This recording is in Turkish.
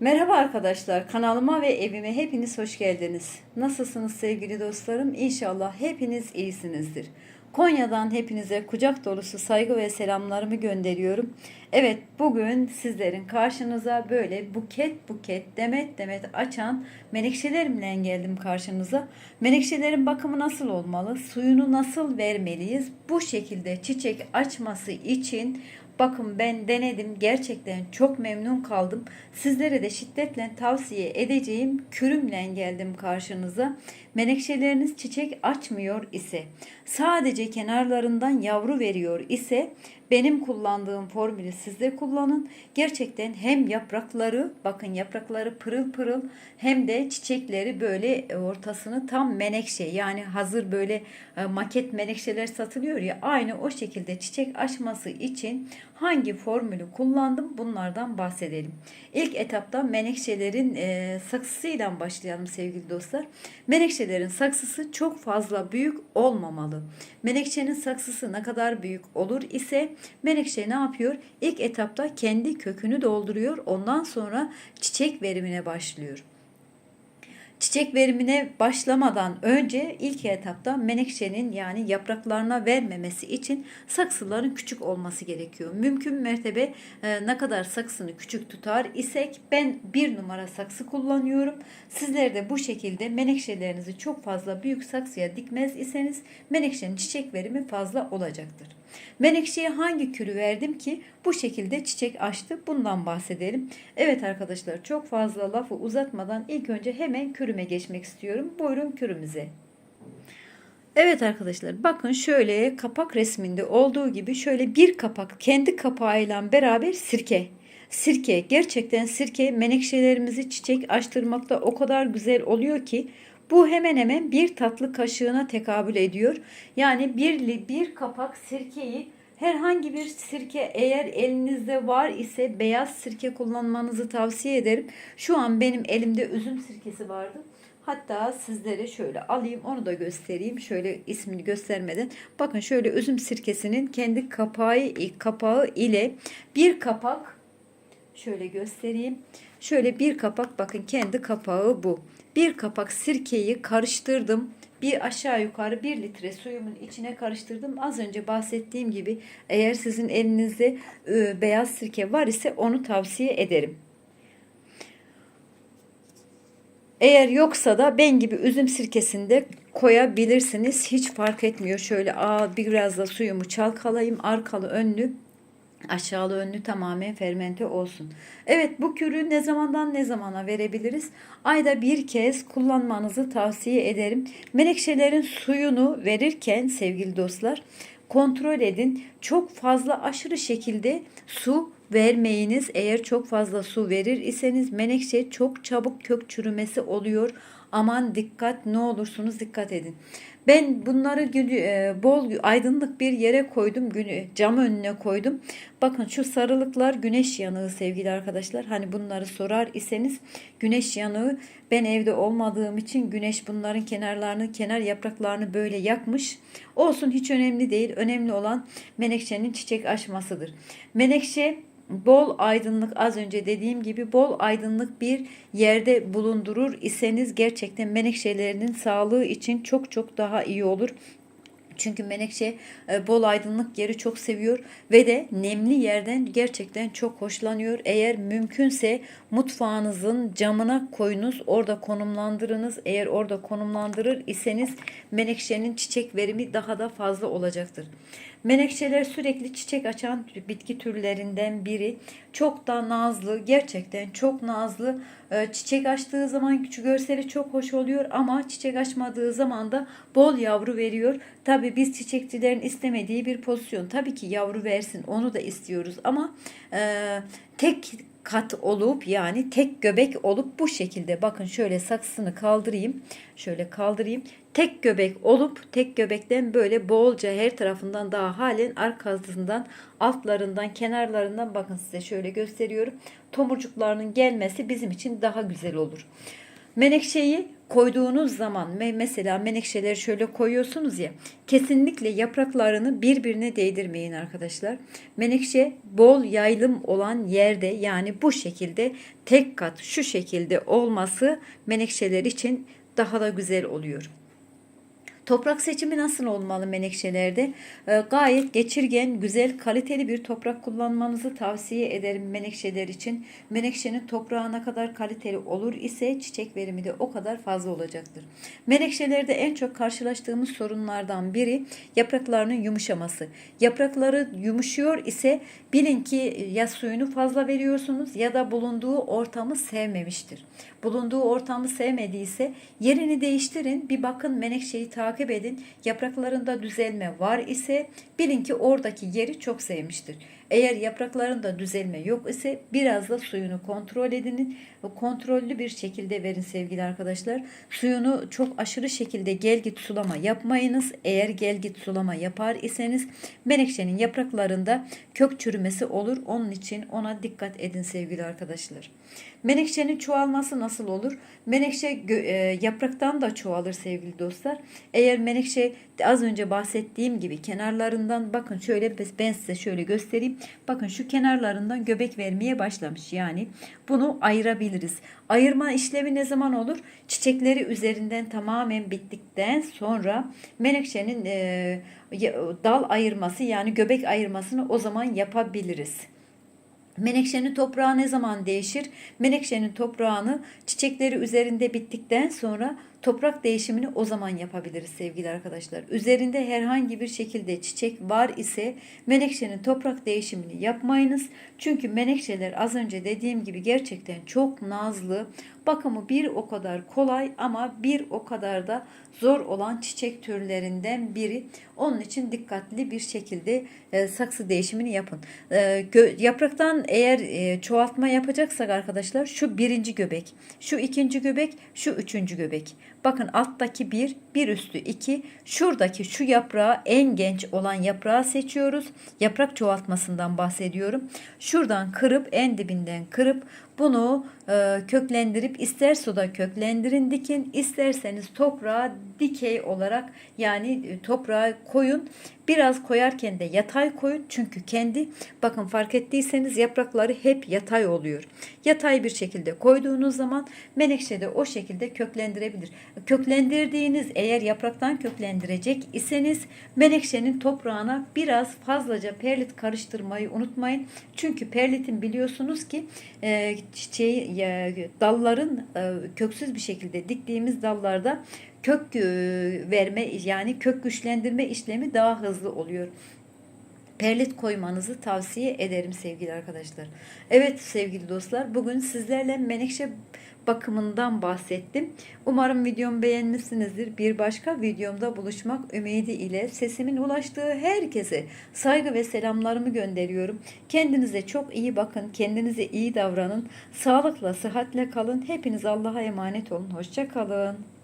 Merhaba arkadaşlar, kanalıma ve evime hepiniz hoş geldiniz. Nasılsınız sevgili dostlarım? İnşallah hepiniz iyisinizdir. Konya'dan hepinize kucak dolusu saygı ve selamlarımı gönderiyorum. Evet, bugün sizlerin karşınıza böyle buket buket, demet demet açan menekşelerimle geldim karşınıza. Menekşelerin bakımı nasıl olmalı? Suyunu nasıl vermeliyiz? Bu şekilde çiçek açması için Bakın ben denedim. Gerçekten çok memnun kaldım. Sizlere de şiddetle tavsiye edeceğim kürümle geldim karşınıza. Menekşeleriniz çiçek açmıyor ise, sadece kenarlarından yavru veriyor ise benim kullandığım formülü siz de kullanın. Gerçekten hem yaprakları, bakın yaprakları pırıl pırıl hem de çiçekleri böyle ortasını tam menekşe yani hazır böyle e, maket menekşeler satılıyor ya aynı o şekilde çiçek açması için hangi formülü kullandım bunlardan bahsedelim. İlk etapta menekşelerin e, saksısıyla başlayalım sevgili dostlar. Menekşelerin saksısı çok fazla büyük olmamalı. Menekşenin saksısı ne kadar büyük olur ise menekşe ne yapıyor? İlk etapta kendi kökünü dolduruyor. Ondan sonra çiçek verimine başlıyor. Çiçek verimine başlamadan önce ilk etapta menekşenin yani yapraklarına vermemesi için saksıların küçük olması gerekiyor. Mümkün mertebe e, ne kadar saksını küçük tutar isek ben bir numara saksı kullanıyorum. Sizler de bu şekilde menekşelerinizi çok fazla büyük saksıya dikmez iseniz menekşenin çiçek verimi fazla olacaktır. Menekşeye hangi kürü verdim ki bu şekilde çiçek açtı? Bundan bahsedelim. Evet arkadaşlar çok fazla lafı uzatmadan ilk önce hemen kürüme geçmek istiyorum. Buyurun kürümüze. Evet arkadaşlar bakın şöyle kapak resminde olduğu gibi şöyle bir kapak kendi kapağıyla beraber sirke. Sirke gerçekten sirke menekşelerimizi çiçek açtırmakta o kadar güzel oluyor ki bu hemen hemen bir tatlı kaşığına tekabül ediyor. Yani bir, bir kapak sirkeyi herhangi bir sirke eğer elinizde var ise beyaz sirke kullanmanızı tavsiye ederim. Şu an benim elimde üzüm sirkesi vardı. Hatta sizlere şöyle alayım onu da göstereyim. Şöyle ismini göstermeden. Bakın şöyle üzüm sirkesinin kendi kapağı, kapağı ile bir kapak şöyle göstereyim. Şöyle bir kapak bakın kendi kapağı bu. Bir kapak sirkeyi karıştırdım. Bir aşağı yukarı bir litre suyumun içine karıştırdım. Az önce bahsettiğim gibi eğer sizin elinizde e, beyaz sirke var ise onu tavsiye ederim. Eğer yoksa da ben gibi üzüm sirkesinde koyabilirsiniz. Hiç fark etmiyor. Şöyle aa, biraz da suyumu çalkalayayım. Arkalı önlü aşağılı önlü tamamen fermente olsun. Evet bu kürü ne zamandan ne zamana verebiliriz? Ayda bir kez kullanmanızı tavsiye ederim. Menekşelerin suyunu verirken sevgili dostlar kontrol edin. Çok fazla aşırı şekilde su vermeyiniz. Eğer çok fazla su verir iseniz menekşe çok çabuk kök çürümesi oluyor. Aman dikkat ne olursunuz dikkat edin. Ben bunları e, bol aydınlık bir yere koydum. Cam önüne koydum. Bakın şu sarılıklar güneş yanığı sevgili arkadaşlar. Hani bunları sorar iseniz güneş yanığı ben evde olmadığım için güneş bunların kenarlarını kenar yapraklarını böyle yakmış. Olsun hiç önemli değil. Önemli olan menekşenin çiçek açmasıdır. Menekşe bol aydınlık az önce dediğim gibi bol aydınlık bir yerde bulundurur iseniz gerçekten menekşelerinin sağlığı için çok çok daha iyi olur. Çünkü menekşe e, bol aydınlık yeri çok seviyor ve de nemli yerden gerçekten çok hoşlanıyor. Eğer mümkünse mutfağınızın camına koyunuz, orada konumlandırınız. Eğer orada konumlandırır iseniz menekşenin çiçek verimi daha da fazla olacaktır. Menekşeler sürekli çiçek açan bitki türlerinden biri. Çok da nazlı, gerçekten çok nazlı. Ee, çiçek açtığı zaman küçük görseli çok hoş oluyor ama çiçek açmadığı zaman da bol yavru veriyor. Tabii biz çiçekçilerin istemediği bir pozisyon. Tabii ki yavru versin onu da istiyoruz ama e, tek kat olup yani tek göbek olup bu şekilde bakın şöyle saksını kaldırayım. Şöyle kaldırayım. Tek göbek olup tek göbekten böyle bolca her tarafından daha halen arkasından altlarından kenarlarından bakın size şöyle gösteriyorum. Tomurcuklarının gelmesi bizim için daha güzel olur. Menekşeyi koyduğunuz zaman me- mesela menekşeleri şöyle koyuyorsunuz ya kesinlikle yapraklarını birbirine değdirmeyin arkadaşlar. Menekşe bol yaylım olan yerde yani bu şekilde tek kat şu şekilde olması menekşeler için daha da güzel oluyor. Toprak seçimi nasıl olmalı menekşelerde? Ee, gayet geçirgen, güzel, kaliteli bir toprak kullanmanızı tavsiye ederim menekşeler için. Menekşenin toprağı ne kadar kaliteli olur ise çiçek verimi de o kadar fazla olacaktır. Menekşelerde en çok karşılaştığımız sorunlardan biri yapraklarının yumuşaması. Yaprakları yumuşuyor ise bilin ki ya suyunu fazla veriyorsunuz ya da bulunduğu ortamı sevmemiştir. Bulunduğu ortamı sevmediyse yerini değiştirin. Bir bakın menekşeyi takip edin. Yapraklarında düzelme var ise bilin ki oradaki yeri çok sevmiştir. Eğer yapraklarında düzelme yok ise biraz da suyunu kontrol edinin. Kontrollü bir şekilde verin sevgili arkadaşlar. Suyunu çok aşırı şekilde gel git sulama yapmayınız. Eğer gel git sulama yapar iseniz menekşenin yapraklarında kök çürümesi olur. Onun için ona dikkat edin sevgili arkadaşlar. Menekşenin çoğalması nasıl olur? Menekşe e, yapraktan da çoğalır sevgili dostlar. Eğer menekşe az önce bahsettiğim gibi kenarlarından bakın şöyle ben size şöyle göstereyim. Bakın şu kenarlarından göbek vermeye başlamış. Yani bunu ayırabiliriz. Ayırma işlemi ne zaman olur? Çiçekleri üzerinden tamamen bittikten sonra menekşenin e, dal ayırması yani göbek ayırmasını o zaman yapabiliriz. Menekşenin toprağı ne zaman değişir? Menekşenin toprağını çiçekleri üzerinde bittikten sonra toprak değişimini o zaman yapabiliriz sevgili arkadaşlar. Üzerinde herhangi bir şekilde çiçek var ise menekşenin toprak değişimini yapmayınız. Çünkü menekşeler az önce dediğim gibi gerçekten çok nazlı. Bakımı bir o kadar kolay ama bir o kadar da zor olan çiçek türlerinden biri. Onun için dikkatli bir şekilde e, saksı değişimini yapın. E, gö- yapraktan eğer e, çoğaltma yapacaksak arkadaşlar şu birinci göbek, şu ikinci göbek, şu üçüncü göbek. Bakın alttaki bir, bir üstü iki. Şuradaki şu yaprağı en genç olan yaprağı seçiyoruz. Yaprak çoğaltmasından bahsediyorum. Şuradan kırıp en dibinden kırıp bunu e, köklendirip ister suda köklendirin dikin isterseniz toprağa dikey olarak yani e, toprağa koyun. Biraz koyarken de yatay koyun çünkü kendi bakın fark ettiyseniz yaprakları hep yatay oluyor. Yatay bir şekilde koyduğunuz zaman menekşe de o şekilde köklendirebilir. Köklendirdiğiniz eğer yapraktan köklendirecek iseniz menekşenin toprağına biraz fazlaca perlit karıştırmayı unutmayın. Çünkü perlitin biliyorsunuz ki e, çiçeği e, dalların e, köksüz bir şekilde diktiğimiz dallarda kök e, verme yani kök güçlendirme işlemi daha hızlı oluyor. Perlit koymanızı tavsiye ederim sevgili arkadaşlar. Evet sevgili dostlar bugün sizlerle menekşe bakımından bahsettim. Umarım videomu beğenmişsinizdir. Bir başka videomda buluşmak ümidi ile sesimin ulaştığı herkese saygı ve selamlarımı gönderiyorum. Kendinize çok iyi bakın. Kendinize iyi davranın. Sağlıkla, sıhhatle kalın. Hepiniz Allah'a emanet olun. Hoşça kalın.